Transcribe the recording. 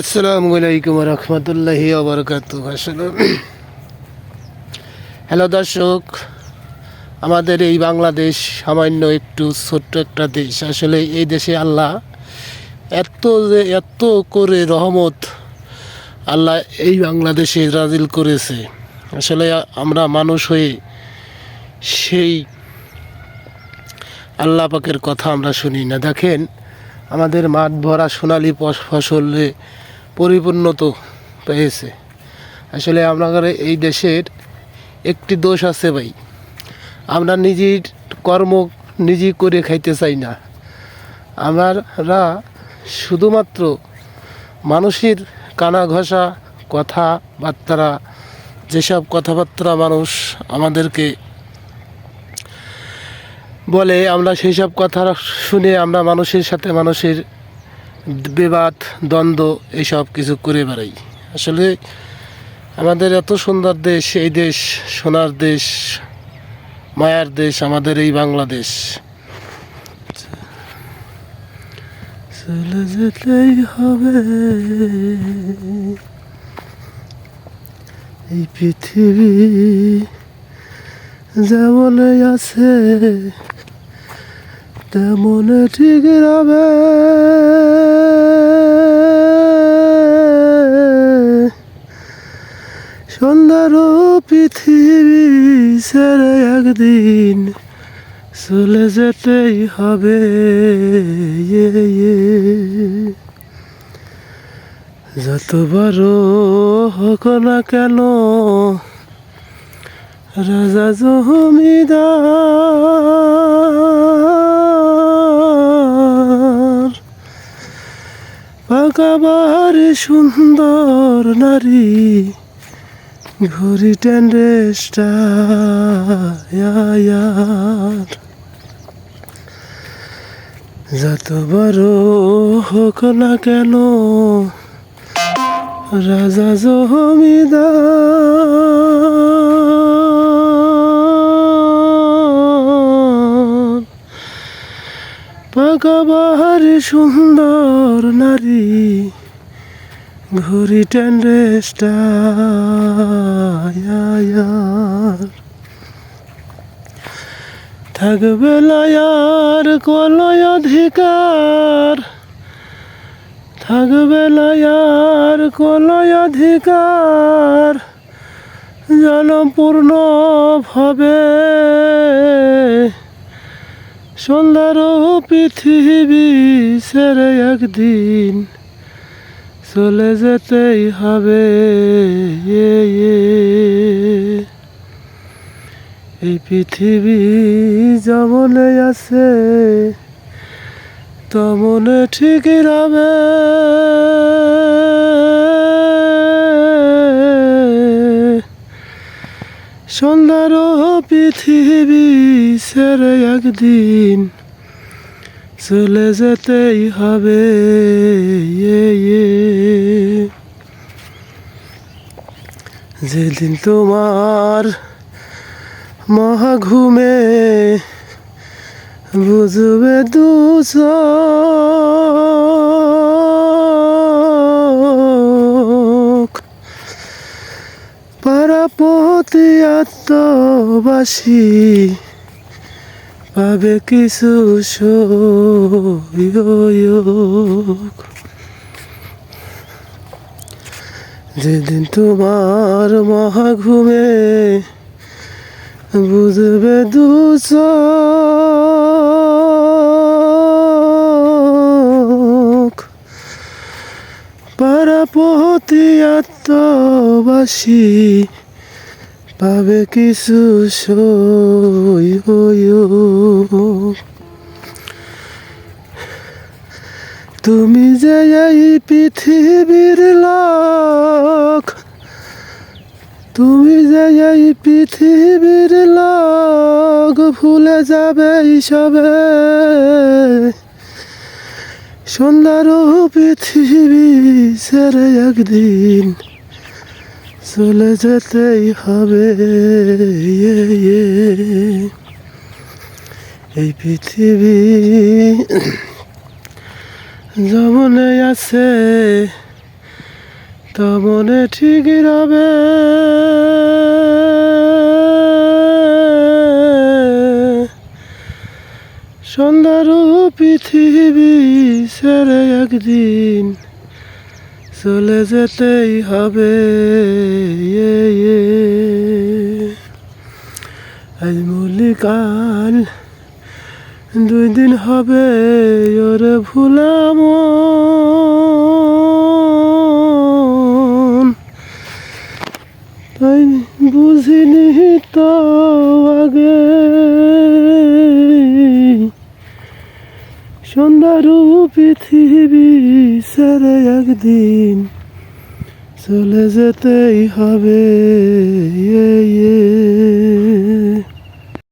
আসসালামু আলাইকুম রহমতুল্লাহি ওবরকাত আসলে, হ্যালো দর্শক, আমাদের এই বাংলাদেশ সামান্য একটু ছোট্ট একটা দেশ। আসলে এই দেশে আল্লাহ এত যে এত করে রহমত আল্লাহ এই বাংলাদেশে রাজিল করেছে। আসলে আমরা মানুষ হয়ে সেই আল্লাহ পাকের কথা আমরা শুনি না। দেখেন, আমাদের মাঠ ভরা সোনালি ফসলে পরিপূর্ণ তো পেয়েছে। আসলে আপনাদের এই দেশের একটি দোষ আছে ভাই। আমরা নিজের কর্ম নিজেই করে খাইতে চাই না। আমরা শুধুমাত্র মানুষের কানা ঘষা কথাবার্তা যেসব কথাবার্তা মানুষ আমাদেরকে বলে, আমরা সেই সব কথা শুনে আমরা মানুষের সাথে মানুষের বিবাদ, দ্বন্দ্ব এইসব কিছু করে বেড়াই। আসলে আমাদের এত সুন্দর দেশ, এই দেশ, সোনার দেশ, মায়ার দেশ, আমাদের এই বাংলাদেশ। চলে যেতেই হবে। এই পৃথিবী যেমন আছে, তেমন ঠিক রবে। পৃথিবী ছেড়ে একদিন চলে যেতেই হবে। যত বড় হোক না কেন, রাজা জমিদার পাকাবার সুন্দর নারী ঘড়ি টেন্ডেস্টার যত বড় হোক না কেন রাজা জমিদার। পাকা বাহারে সুন্দর নারী ঘড়ি টেন্ডেস্টার থাকবে লায়ার কলয় অধিকার। থাকবে লায়ার কলয় অধিকার। জনপূর্ণ ভাবে সুন্দর পৃথিবী ছেড়ে একদিন। চলে যেতেই হবে। এই পৃথিবী যেমনে আছে তেমনে ঠিক রবে সুন্দর পৃথিবী ছেড়ে একদিন চলে যেতেই হবে ইয়ে, ইয়ে। যেদিন তোমার মহাঘুমে বুঝবে দুচোখ। পারাপতি আত্মবাসী পাবে কিছু সয়োগ যেদিন তোমার মহাঘুমে বুঝবে দুচোখ। পারাপতি আত্মবাসী পাবে কিছু সয়োগ তুমি যে এই পৃথিবীর লোক, তুমি যে এই পৃথিবীর লোক, ভুলে যাবে সবে সুন্দর পৃথিবী ছেড়ে একদিন চলে যেতেই হবে। এই পৃথিবী যেমনে আছে তো মনে ঠিক রবে সন্ধ্যারু পৃথিবী ছেড়ে একদিন চলে যেতেই হবে। আজ মল্লিকাল দুই দিন হবে, ওরে ভুলাম তাই বুঝিনি তো আগে। সন্ধ্যারু পৃথিবী ছেড়ে একদিন চলে যেতেই হবে ইয়ে